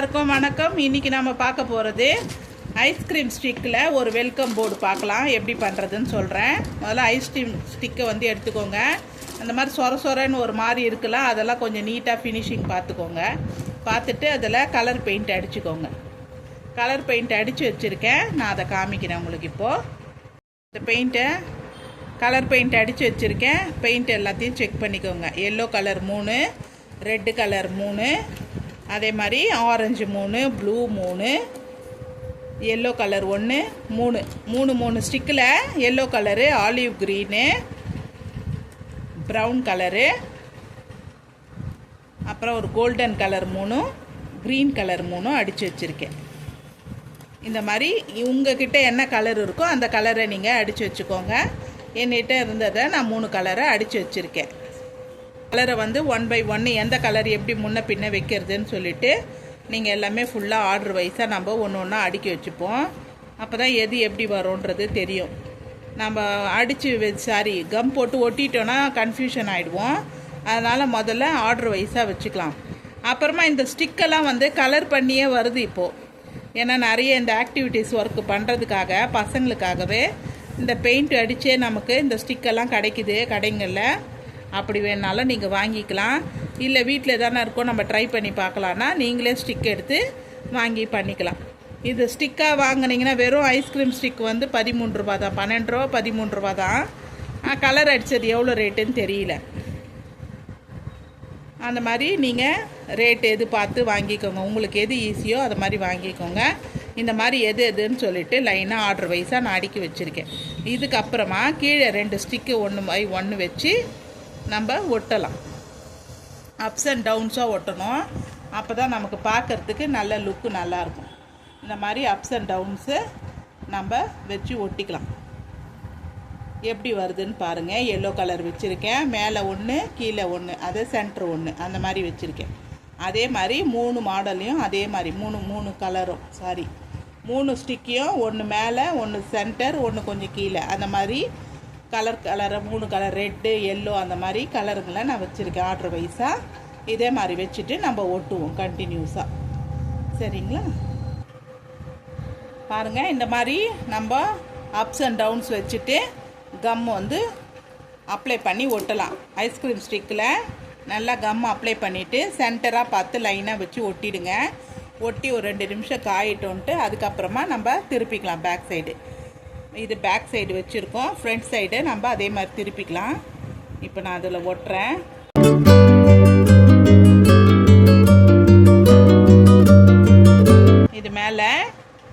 எல்லாருக்கும் வணக்கம். இன்னைக்கு நம்ம பார்க்க போகிறது ஐஸ்கிரீம் ஸ்டிக்கில் ஒரு வெல்கம் போர்டு பார்க்கலாம். எப்படி பண்ணுறதுன்னு சொல்கிறேன் முதல்ல ஐஸ்கிரீம் ஸ்டிக்கை வந்து எடுத்துக்கோங்க. அந்த மாதிரி சொர சொரன்னு ஒரு மாதிரி இருக்குல்ல அதெல்லாம் கொஞ்சம் நீட்டாக ஃபினிஷிங் பார்த்துக்கோங்க. பார்த்துட்டு அதில் கலர் பெயிண்ட் அடிச்சுக்கோங்க. கலர் பெயிண்ட் அடித்து வச்சுருக்கேன். நான் அதை காமிக்கிறேன் உங்களுக்கு இப்போது இந்த பெயிண்ட்டை கலர் பெயிண்ட் அடித்து வச்சுருக்கேன். பெயிண்ட் எல்லாத்தையும் செக் பண்ணிக்கோங்க. எல்லோ கலர் மூணு ரெட்டு கலர் மூணு அதே மாதிரி ஆரஞ்சு மூணு ப்ளூ மூணு எல்லோ கலர் ஒன்று மூணு. மூணு மூணு ஸ்டிக்கில் yellow colour olive green brown colour அப்புறம் ஒரு கோல்டன் கலர் மூணும் க்ரீன் கலர் மூணும் அடித்து வச்சுருக்கேன். இந்த மாதிரி உங்ககிட்ட என்ன கலர் இருக்கோ அந்த கலரை நீங்கள் அடித்து வச்சுக்கோங்க. என்கிட்ட இருந்ததை நான் மூணு கலரை அடித்து வச்சுருக்கேன். கலரை வந்து ஒன் பை ஒன்று எந்த கலர் எப்படி முன்ன பின்ன வைக்கிறதுன்னு சொல்லிட்டு நீங்கள் எல்லாமே ஃபுல்லாக ஆர்டர் வைஸாக நம்ம ஒன்று ஒன்றா அடுக்கி வச்சுப்போம். அப்போ தான் எது எப்படி வரும்ன்றது தெரியும். நம்ம அடித்து சாரி கம் போட்டு ஒட்டிட்டோன்னா கன்ஃபியூஷன் ஆகிடுவோம் அதனால் முதல்ல ஆர்டர் வைஸாக வச்சுக்கலாம். அப்புறமா இந்த ஸ்டிக்கெல்லாம் வந்து கலர் பண்ணியே வருது இப்போது ஏன்னா நிறைய இந்த ஆக்டிவிட்டீஸ் ஒர்க் பண்ணுறதுக்காக பசங்களுக்காகவே இந்த பெயிண்ட் அடித்தே நமக்கு இந்த ஸ்டிக்கெல்லாம் கிடைக்குது கடைங்களில். அப்படி வேணாலும் நீங்கள் வாங்கிக்கலாம். இல்லை வீட்டில் தானே இருக்கோ நம்ம ட்ரை பண்ணி பார்க்கலான்னா நீங்களே ஸ்டிக் எடுத்து வாங்கி பண்ணிக்கலாம். இது ஸ்டிக்காக வாங்கினீங்கன்னா வெறும் ஐஸ்கிரீம் ஸ்டிக் வந்து பதிமூன்று ரூபா தான். பன்னெண்டு ரூபா பதிமூன்று ரூபா தான். கலர் அடித்தது எவ்வளோ ரேட்டுன்னு தெரியல. அந்த மாதிரி நீங்கள் ரேட் எது பார்த்து வாங்கிக்கோங்க. உங்களுக்கு எது ஈஸியோ அது மாதிரி வாங்கிக்கோங்க. இந்த மாதிரி எது எதுன்னு சொல்லிட்டு லைனாக ஆர்டர் வைஸாக நான் அடுக்கி வச்சுருக்கேன். இதுக்கப்புறமா கீழே ரெண்டு ஸ்டிக்கு ஒன்று ஒன்று வச்சு நம்ம ஒட்டலாம். அப்ஸ் அண்ட் டவுன்ஸாக ஒட்டணும். அப்போ தான் நமக்கு பார்க்குறதுக்கு நல்ல லுக்கு நல்லாயிருக்கும். இந்த மாதிரி அப்ஸ் அண்ட் டவுன்ஸு நம்ம வச்சு ஒட்டிக்கலாம். எப்படி வருதுன்னு பாருங்கள் எல்லோ கலர் வச்சுருக்கேன். மேலே ஒன்று கீழே ஒன்று அது சென்டர் ஒன்று அந்த மாதிரி வச்சுருக்கேன். அதே மாதிரி மூணு மாடலையும் அதே மாதிரி. மூணு மூணு கலரும் சாரி மூணு ஸ்டிக்கையும் ஒன்று மேலே ஒன்று சென்டர் ஒன்று கொஞ்சம் கீழே. அந்த மாதிரி கலர் கலரை மூணு கலர் ரெட்டு எல்லோ அந்த மாதிரி கலருங்களை நான் வச்சுருக்கேன் ஆர்டர் வைஸாக இதே மாதிரி வச்சுட்டு நம்ம ஒட்டுவோம் கண்டினியூஸாக சரிங்களா? பாருங்கள் இந்த மாதிரி நம்ம அப்ஸ் அண்ட் டவுன்ஸ் வச்சுட்டு கம் வந்து அப்ளை பண்ணி ஒட்டலாம். ஐஸ்கிரீம் ஸ்டிக்கில் நல்லா கம் அப்ளை பண்ணிவிட்டு சென்டராக பார்த்து லைனாக வச்சு ஒட்டிடுங்க. ஒட்டி ஒரு ரெண்டு நிமிஷம் காயிட்டோன்ட்டு அதுக்கப்புறமா நம்ம திருப்பிக்கலாம் பேக் சைடு இது பேக் சைடு வச்சுருக்கோம். ஃப்ரண்ட் சைடு நம்ம அதே மாதிரி திருப்பிக்கலாம். இப்போ நான் அதில் ஒட்டுறேன். இது மேலே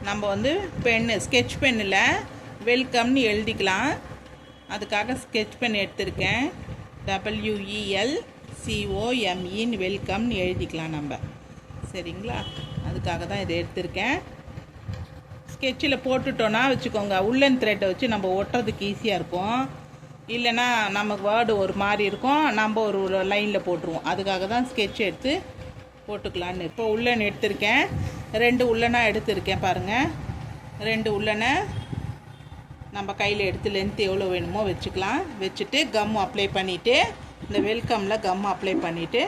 நம்ம வந்து பென்னு ஸ்கெட்ச் பென்னில் வெல்கம்னு எழுதிக்கலாம். அதுக்காக ஸ்கெட்ச் பென் எடுத்திருக்கேன். டபிள்யூஇஎல் சிஓஎம்இன்னு வெல்கம்னு எழுதிக்கலாம் நம்ம. சரிங்களா? அதுக்காக தான் இதை எடுத்திருக்கேன். ஸ்கெட்சில் போட்டுட்டோன்னா வச்சுக்கோங்க உள்ளன் த்ரெட்டை வச்சு நம்ம ஒட்டுறதுக்கு ஈஸியாக இருக்கும். இல்லைன்னா நமக்கு வேர்டு ஒரு மாதிரி இருக்கும் நம்ம ஒரு லைனில் போட்டுருவோம். அதுக்காக தான் ஸ்கெட்ச் எடுத்து போட்டுக்கலான்னு இப்போ உள்ளன் எடுத்திருக்கேன். ரெண்டு உள்ளனாக எடுத்திருக்கேன் பாருங்கள் ரெண்டு உள்ளனை நம்ம கையில் எடுத்து லென்த் எவ்வளோ வேணுமோ வச்சுக்கலாம். வச்சுட்டு கம் அப்ளை பண்ணிவிட்டு இந்த வெல்கமில் கம் அப்ளை பண்ணிவிட்டு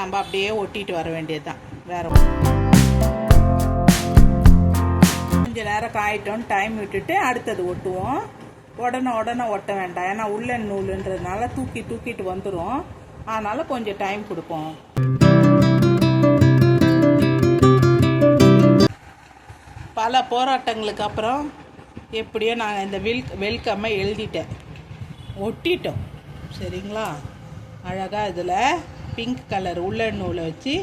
நம்ம அப்படியே ஒட்டிட்டு வர வேண்டியது தான் வேறு கொஞ்சம் நேரம் காயிட்டோன்னு டைம் விட்டுட்டு அடுத்தது ஒட்டுவோம். உடனே உடனே ஒட்ட வேண்டாம். ஏன்னா உள்ளன் நூலுன்றதுனால தூக்கி தூக்கிட்டு வந்துடும் அதனால் கொஞ்சம் டைம் கொடுப்போம். பல போராட்டங்களுக்கு அப்புறம் எப்படியோ நாங்கள் இந்த வெல் வெல்கம்மை எழுதிட்டேன். ஒட்டிட்டோம். சரிங்களா? அழகாக இதில் பிங்க் கலர் உள்ளன் நூலை வச்சு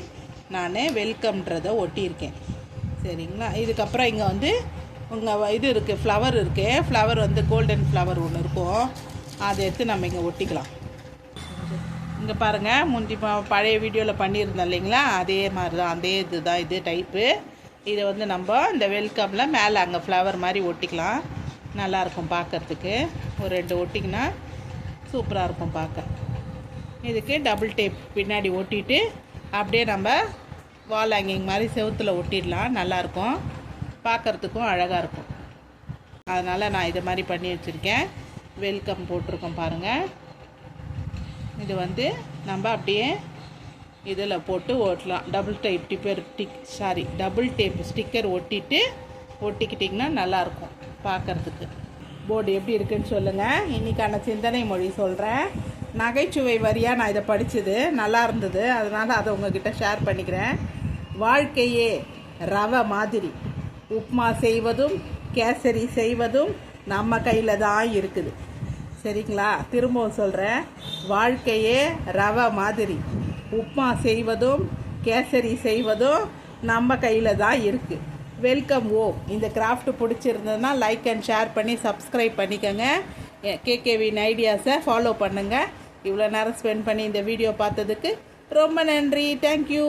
நான் வெல்கம்ன்றதை ஒட்டியிருக்கேன். சரிங்களா? இதுக்கப்புறம் இங்கே வந்து உங்கள் இது இருக்குது ஃப்ளவர் இருக்குது ஃப்ளவர் வந்து கோல்டன் ஃப்ளவர் ஒன்று இருக்கும். அதை எடுத்து நம்ம இங்கே ஒட்டிக்கலாம். இங்கே பாருங்கள் முந்தி பழைய வீடியோவில் பண்ணியிருந்தோம் இல்லைங்களா? அதே மாதிரி தான் அதே இது தான் இது டைப்பு இதை வந்து நம்ம இந்த வெல்கமில் மேலே அங்கே ஃப்ளவர் மாதிரி ஒட்டிக்கலாம். நல்லாயிருக்கும் பார்க்கறதுக்கு ஒரு ரெண்டு ஒட்டிங்கன்னா சூப்பராக இருக்கும் பார்க்க இதுக்கு டபுள் டேப் பின்னாடி ஒட்டிட்டு அப்படியே நம்ம வால் ஹேங்கிங் மாதிரி செவுத்தில் ஒட்டிடலாம். நல்லாயிருக்கும். பார்க்கறதுக்கும் அழகாக இருக்கும். அதனால் நான் இதை மாதிரி பண்ணி வச்சுருக்கேன். வெல்கம் போட்டிருக்கோம் பாருங்கள் இது வந்து நம்ம அப்படியே இதில் போட்டு ஓட்டலாம். Double type tipper tick sorry double tape sticker ஒட்டிட்டு ஒட்டிக்கிட்டிங்கன்னா நல்லாயிருக்கும் பார்க்கறதுக்கு. போர்டு எப்படி இருக்குன்னு சொல்லுங்கள் இன்றைக்கான சிந்தனை மொழி சொல்கிறேன் நகைச்சுவை வரியாக நான் இதை படித்தது நல்லா இருந்தது. அதனால் அதை உங்ககிட்ட ஷேர் பண்ணிக்கிறேன். வாழ்க்கையே ரவை மாதிரி. உப்மா செய்வதும் கேசரி செய்வதும் நம்ம கையில் தான் இருக்குது. சரிங்களா? திரும்பவும் சொல்கிறேன் வாழ்க்கையே ரவை மாதிரி. உப்மா செய்வதும் கேசரி செய்வதும் நம்ம கையில் தான் இருக்குது வெல்கம் ஓ. இந்த கிராஃப்ட் பிடிச்சிருந்ததுன்னா லைக் அண்ட் ஷேர் பண்ணி சப்ஸ்கிரைப் பண்ணிக்கோங்க. கேகேவின் ஐடியாஸை ஃபாலோ பண்ணுங்கள் இவ்வளோ நேரம் ஸ்பெண்ட் பண்ணி இந்த வீடியோ பார்த்ததுக்கு ரொம்ப நன்றி. தேங்க்யூ